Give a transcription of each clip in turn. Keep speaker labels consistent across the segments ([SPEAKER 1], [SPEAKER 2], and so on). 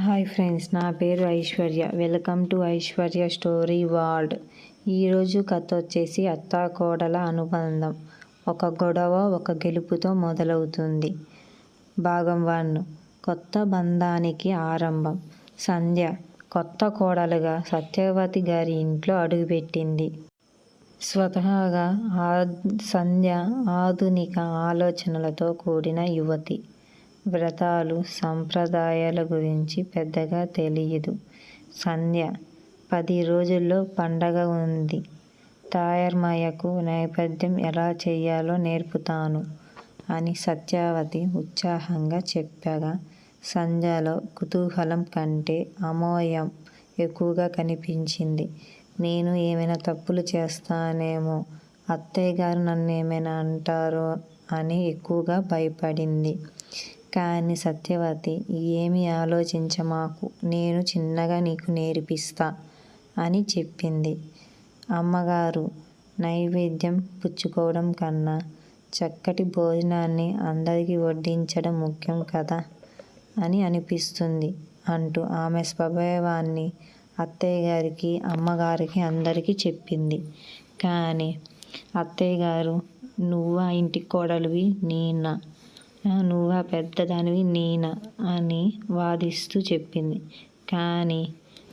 [SPEAKER 1] Hi friends నా పేరు Aishwarya. Welcome to Aishwarya story world ఈరోజు కథ వచ్చేసి అత్తా కోడల అనుబంధం. ఒక గొడవ ఒక గెలుపుతో మొదలవుతుంది. భాగం వన్. కొత్త బంధానికి ఆరంభం. సంధ్య కొత్త కోడలుగా సత్యవతి గారి ఇంట్లో అడుగుపెట్టింది. స్వతహాగా ఆ సంధ్య ఆధునిక ఆలోచనలతో కూడిన యువతి. వ్రతాలు సంప్రదాయాల గురించి పెద్దగా తెలియదు. సంధ్య పది రోజుల్లో పండగ ఉంది. తాయర్మయ్యకు నేపథ్యం ఎలా చేయాలో నేర్పుతాను అని సత్యావతి ఉత్సాహంగా చెప్పగా సంధ్యలో కుతూహలం కంటే అమోయం ఎక్కువగా కనిపించింది. నేను ఏమైనా తప్పులు చేస్తానేమో అత్తయ్య గారు నన్ను ఏమైనా అంటారో అని ఎక్కువగా భయపడింది. కానీ సత్యవతి ఏమీ ఆలోచించమాకు నేను చిన్నగా నీకు నేర్పిస్తా అని చెప్పింది. అమ్మగారు నైవేద్యం పుచ్చుకోవడం కన్నా చక్కటి భోజనాన్ని అందరికీ వడ్డించడం ముఖ్యం కదా అని అనిపిస్తుంది అంటూ ఆమె స్వభావాన్ని అత్తయ్య గారికి అమ్మగారికి అందరికీ చెప్పింది. కానీ అత్తయ్య గారు నువ్వు ఇంటి కోడలివి నేనా? నువ్వా పెద్దదానివి నేనా అని వాదిస్తూ చెప్పింది. కానీ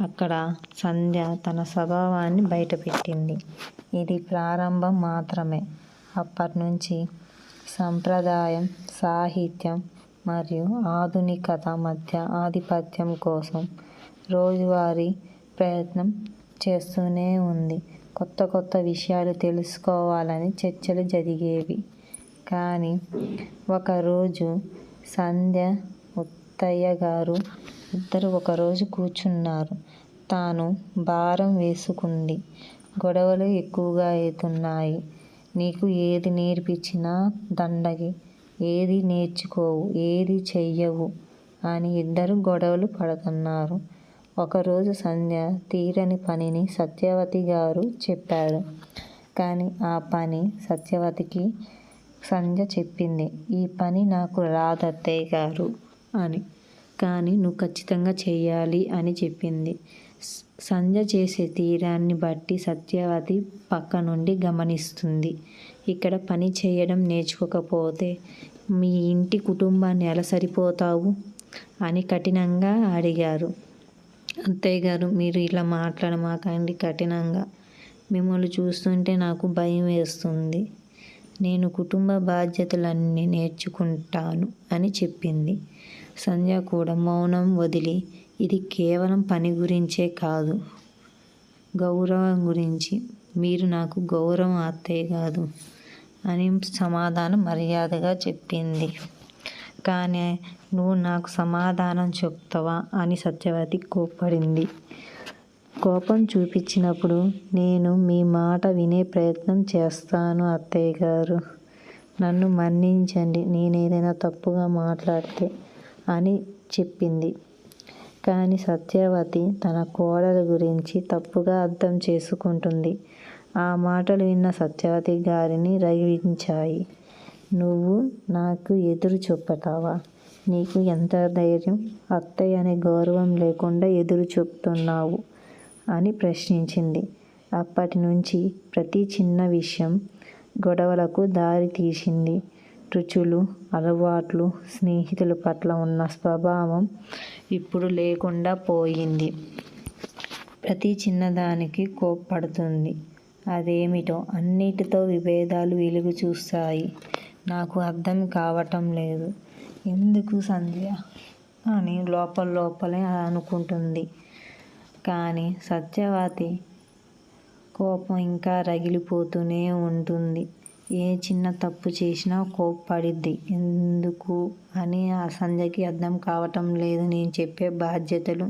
[SPEAKER 1] అక్కడ సంధ్య తన స్వభావాన్ని బయటపెట్టింది. ఇది ప్రారంభం మాత్రమే. అప్పటి నుంచి సంప్రదాయం సాహిత్యం మరియు ఆధునికత మధ్య ఆధిపత్యం కోసం రోజువారీ ప్రయత్నం చేస్తూనే ఉంది. కొత్త కొత్త విషయాలు తెలుసుకోవాలని చర్చలు జరిగేవి. కానీ ఒకరోజు సంధ్య ముత్తయ్య గారు ఇద్దరు ఒకరోజు కూర్చున్నారు. తాను భారం వేసుకుంది. గొడవలు ఎక్కువగా అవుతున్నాయి. నీకు ఏది నేర్పించినా దండగి ఏది నేర్చుకోవు ఏది చెయ్యవు అని ఇద్దరు గొడవలు పడుతున్నారు. ఒకరోజు సంధ్య తీరని పనిని సత్యవతి గారు చెప్పారు. కానీ ఆ పని సత్యవతికి సంధ్య చెప్పింది. ఈ పని నాకు రాదత్తయ్య గారు అని. కానీ నువ్వు ఖచ్చితంగా చేయాలి అని చెప్పింది. సంధ్య చేసే తీరాన్ని బట్టి సత్యవతి పక్క నుండి గమనిస్తుంది. ఇక్కడ పని చేయడం నేర్చుకోకపోతే మీ ఇంటి కుటుంబాన్ని ఎలా సరిపోతావు అని కఠినంగా అడిగారు. అత్తయ్య గారు మీరు ఇలా మాట్లాడమాకండి కఠినంగా. మిమ్మల్ని చూస్తుంటే నాకు భయం వేస్తుంది. నేను కుటుంబ బాధ్యతలన్నీ నేర్చుకుంటాను అని చెప్పింది. సంధ్య కూడా మౌనం వదిలి ఇది కేవలం పని గురించే కాదు గౌరవం గురించి. మీరు నాకు గౌరవం అత్తయ్య కాదు అని సమాధానం మర్యాదగా చెప్పింది. కానీ నువ్వు నాకు సమాధానం చెప్తావా అని సత్యవతి కోప్పడింది. కోపం చూపించినప్పుడు నేను మీ మాట వినే ప్రయత్నం చేస్తాను అత్తయ్య గారు. నన్ను మన్నించండి నేను ఏదైనా తప్పుగా మాట్లాడితే అని చెప్పింది. కానీ సత్యవతి తన కోడల గురించి తప్పుగా అర్థం చేసుకుంటుంది. ఆ మాటలు విన్న సత్యవతి గారిని రగిలించాయి. నువ్వు నాకు ఎదురు చెప్పుతావా నీకు ఎంత ధైర్యం? అత్తయ్య అనే గౌరవం లేకుండా ఎదురు చూపుతున్నావు. అని ప్రశ్నించింది. అప్పటి నుంచి ప్రతి చిన్న విషయం గొడవలకు దారి తీసింది. రుచులు అలవాట్లు స్నేహితుల పట్ల ఉన్న స్వభావం ఇప్పుడు లేకుండా పోయింది. ప్రతి చిన్నదానికి కోప్పడుతుంది. అదేమిటో అన్నిటితో విభేదాలు వెలుగు చూస్తాయి. నాకు అర్థం కావటం లేదు. ఎందుకు సంధ్య? అని లోపల లోపలే అనుకుంటుంది. కానీ సత్యవతి కోపం ఇంకా రగిలిపోతూనే ఉంటుంది. ఏ చిన్న తప్పు చేసినా కోప్పడిద్ది. ఎందుకు అని ఆ సంధ్యకి అర్థం కావటం లేదు. నేను చెప్పే బాధ్యతలు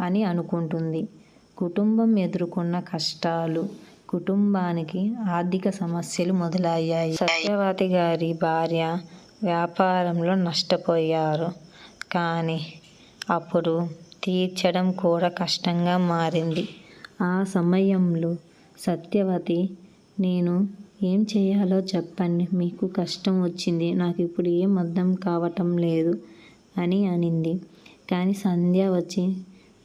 [SPEAKER 1] అని అనుకుంటుంది. కుటుంబం ఎదుర్కొన్న కష్టాలు కుటుంబానికి ఆర్థిక సమస్యలు మొదలయ్యాయి. సత్యవతి గారి భార్య వ్యాపారంలో నష్టపోయారు. కానీ అప్పుడు తీర్చడం కూడా కష్టంగా మారింది. ఆ సమయంలో సత్యవతి నేను ఏం చేయాలో చెప్పండి మీకు కష్టం వచ్చింది నాకు ఇప్పుడు ఏం అర్థం కావటం లేదు అని అనింది. కానీ సంధ్య వచ్చి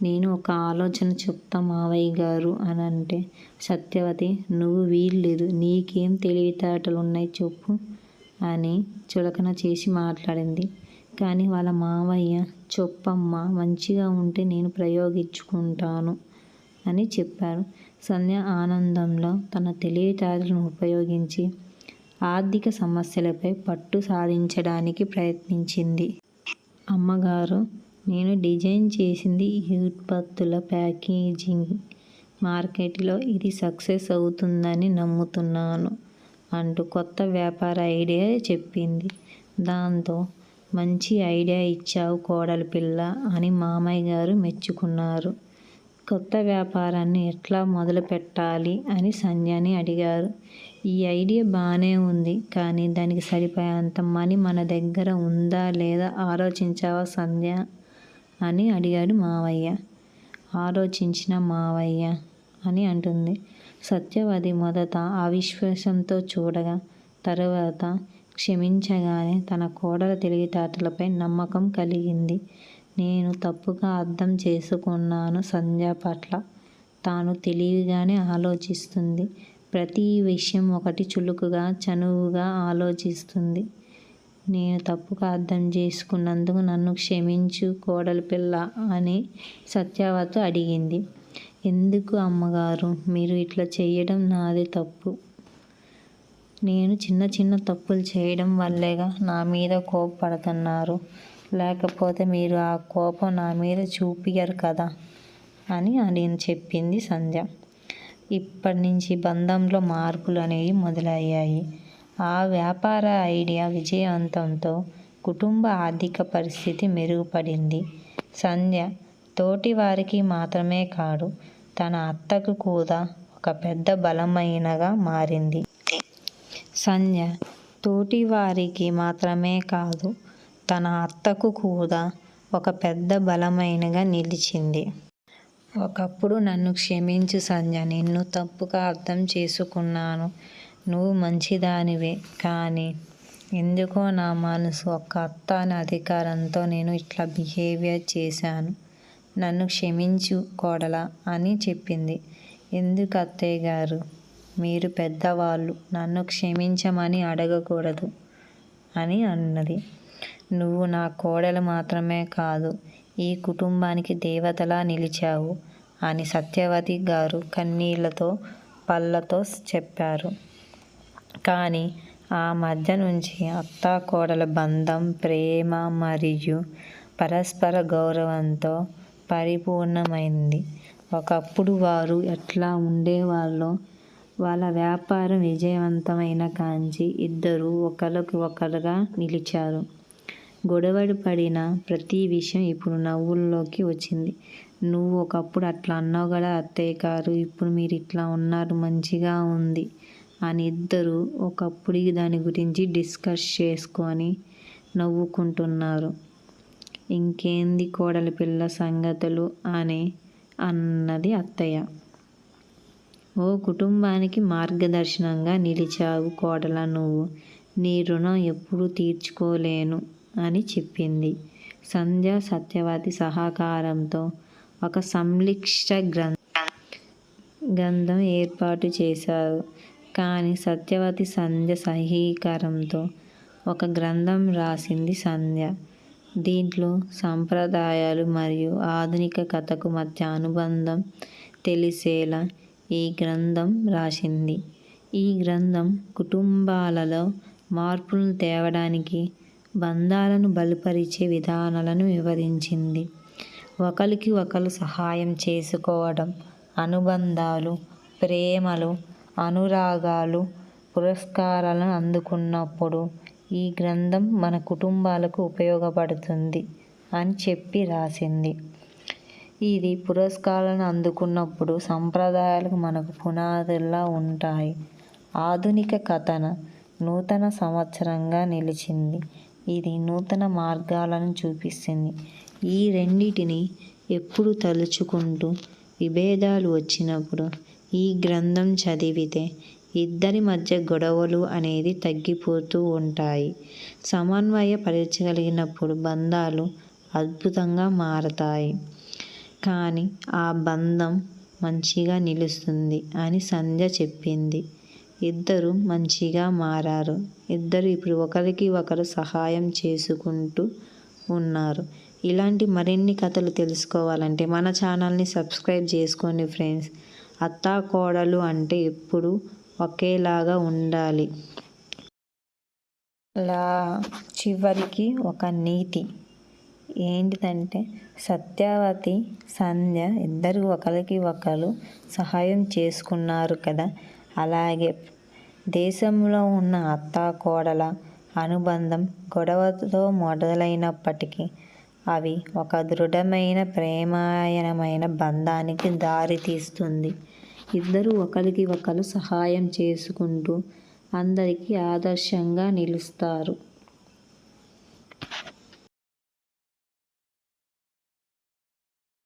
[SPEAKER 1] నేను ఒక ఆలోచన చెప్తా మావయ్య గారు అని అంటే సత్యవతి నువ్వు వీల్లేదు నీకేం తెలివితేటలు ఉన్నాయి చెప్పు అని చులకన చేసి మాట్లాడింది. కానీ వాళ్ళ మావయ్య చొప్పమ్మ మంచిగా ఉంటే నేను ప్రయోగించుకుంటాను అని చెప్పారు. సంధ్య ఆనందంలో తన తెలివితేటలను ఉపయోగించి ఆర్థిక సమస్యలపై పట్టు సాధించడానికి ప్రయత్నించింది. అమ్మగారు నేను డిజైన్ చేసింది ఈ ఉత్పత్తుల ప్యాకేజింగ్ మార్కెట్లో ఇది సక్సెస్ అవుతుందని నమ్ముతున్నాను అంటూ కొత్త వ్యాపార ఐడియా చెప్పింది. దాంతో మంచి ఐడియా ఇచ్చావు కోడలి పిల్ల అని మామయ్య గారు మెచ్చుకున్నారు. కొత్త వ్యాపారాన్ని ఎట్లా మొదలు పెట్టాలి అని సంధ్యని అడిగారు. ఈ ఐడియా బాగానే ఉంది కానీ దానికి సరిపోయేంత మనీ మన దగ్గర ఉందా లేదా ఆలోచించావా సంధ్య? అని అడిగాడు మావయ్య. ఆలోచించిన మావయ్య అని అంటుంది. సత్యవతి మొదట అవిశ్వాసంతో చూడగా తరువాత క్షమించగానే తన కోడల తెలివితేటలపై నమ్మకం కలిగింది. నేను తప్పుగా అర్థం చేసుకున్నాను సంధ్య పట్ల. తాను తెలివిగానే ఆలోచిస్తుంది. ప్రతి విషయం ఒకటి చులుకుగా చనువుగా ఆలోచిస్తుంది. నేను తప్పుగా అర్థం చేసుకున్నందుకు నన్ను క్షమించు కోడలి పిల్ల అని సత్యవతి అడిగింది. ఎందుకు అమ్మగారు? మీరు ఇట్లా చేయడం నాది తప్పు. నేను చిన్న చిన్న తప్పులు చేయడం వల్లేగా నా మీద కోపపడుతున్నారు. లేకపోతే మీరు ఆ కోపం నా మీద చూపియరు కదా? అని నేను చెప్పింది సంధ్య. ఇప్పటి నుంచి బంధంలో మార్పులు అనేవి మొదలయ్యాయి. ఆ వ్యాపార ఐడియా విజయవంతంతో కుటుంబ ఆర్థిక పరిస్థితి మెరుగుపడింది. సంధ్య తోటి వారికి మాత్రమే కాదు తన అత్తకు కూడా ఒక పెద్ద బలమైనగా మారింది. సంధ్య తోటివారికి మాత్రమే కాదు తన అత్తకు కూడా ఒక పెద్ద బలమైనగా నిలిచింది. ఒకప్పుడు నన్ను క్షమించు సంధ్య నిన్ను తప్పుగా అర్థం చేసుకున్నాను. నువ్వు మంచిదానివే కానీ ఎందుకో నా మనసు ఒక అత్త అనే అధికారంతో నేను ఇట్లా బిహేవియర్ చేశాను. నన్ను క్షమించు కోడలా అని చెప్పింది. ఎందుకు అత్తయ్య గారు? మీరు పెద్దవాళ్ళు నన్ను క్షమించమని అడగకూడదు అని అన్నది. నువ్వు నా కోడలు మాత్రమే కాదు ఈ కుటుంబానికి దేవతలా నిలిచావు అని సత్యవతి గారు కన్నీళ్ళతో పళ్ళతో చెప్పారు. కానీ ఆ మధ్య నుంచి అత్తా కోడల బంధం ప్రేమ మరియు పరస్పర గౌరవంతో పరిపూర్ణమైంది. ఒకప్పుడు వారు ఎట్లా ఉండేవాళ్ళో వాళ్ళ వ్యాపారం విజయవంతమైన కాంచి ఇద్దరు ఒకరికి ఒకరుగా నిలిచారు. గొడవలు పడిన ప్రతి విషయం ఇప్పుడు నవ్వుల్లోకి వచ్చింది. నువ్వు ఒకప్పుడు అట్లా అన్నావు కదా అత్తయ్య గారు ఇప్పుడు మీరు ఇట్లా ఉన్నారు మంచిగా ఉంది అని ఇద్దరు ఒకప్పుడు దాని గురించి డిస్కస్ చేసుకొని నవ్వుకుంటున్నారు. ఇంకేంది కోడలి పిల్ల సంగతులు అని అన్నది అత్తయ్య. ఓ కుటుంబానికి మార్గదర్శనంగా నిలిచావు కోడల నువ్వు. నీ రుణం ఎప్పుడూ తీర్చుకోలేను అని చెప్పింది. సంధ్య సత్యవతి సహకారంతో ఒక సంక్లిష్ట గ్రం గ్రంథం ఏర్పాటు చేశారు. కానీ సత్యవతి సంధ్య సహీకారంతో ఒక గ్రంథం రాసింది సంధ్య. దీంట్లో సంప్రదాయాలు మరియు ఆధునిక కథకు మధ్య అనుబంధం తెలిసేలా ఈ గ్రంథం రాసింది. ఈ గ్రంథం కుటుంబాలలో మార్పులను తేవడానికి బంధాలను బలపరిచే విధానాలను వివరించింది. ఒకరికి ఒకరు సహాయం చేసుకోవడం అనుబంధాలు ప్రేమలు అనురాగాలు పురస్కారాలను అందుకున్నప్పుడు ఈ గ్రంథం మన కుటుంబాలకు ఉపయోగపడుతుంది అని చెప్పి రాసింది. ఇది పురస్కారాలను అందుకున్నప్పుడు సంప్రదాయాలకు మనకు పునాదుల్లా ఉంటాయి. ఆధునిక కథన నూతన సంవత్సరంగా నిలిచింది. ఇది నూతన మార్గాలను చూపిస్తుంది. ఈ రెండిటిని ఎప్పుడు తలుచుకుంటూ విభేదాలు వచ్చినప్పుడు ఈ గ్రంథం చదివితే ఇద్దరి మధ్య గొడవలు అనేది తగ్గిపోతూ ఉంటాయి. సమన్వయ పరచగలిగినప్పుడు బంధాలు అద్భుతంగా మారతాయి. కానీ ఆ బంధం మంచిగా నిలుస్తుంది అని సంధ్య చెప్పింది. ఇద్దరు మంచిగా మారారు. ఇద్దరు ఇప్పుడు ఒకరికి ఒకరు సహాయం చేసుకుంటూ ఉన్నారు. ఇలాంటి మరిన్ని కథలు తెలుసుకోవాలంటే మన ఛానల్ని సబ్స్క్రైబ్ చేసుకోండి ఫ్రెండ్స్. అత్తా కోడలు అంటే ఎప్పుడు ఒకేలాగా ఉండాలి. లా చివరికి ఒక నీతి. ఏంటిదంటే సత్యవతి సంధ్య ఇద్దరు ఒకరికి ఒకరు సహాయం చేసుకున్నారు కదా. అలాగే దేశంలో ఉన్న అత్తాకోడల అనుబంధం గొడవతో మొదలైనప్పటికీ అవి ఒక దృఢమైన ప్రేమాయణమైన బంధానికి దారి తీస్తుంది. ఇద్దరు ఒకరికి ఒకరు సహాయం చేసుకుంటూ అందరికీ ఆదర్శంగా నిలుస్తారు.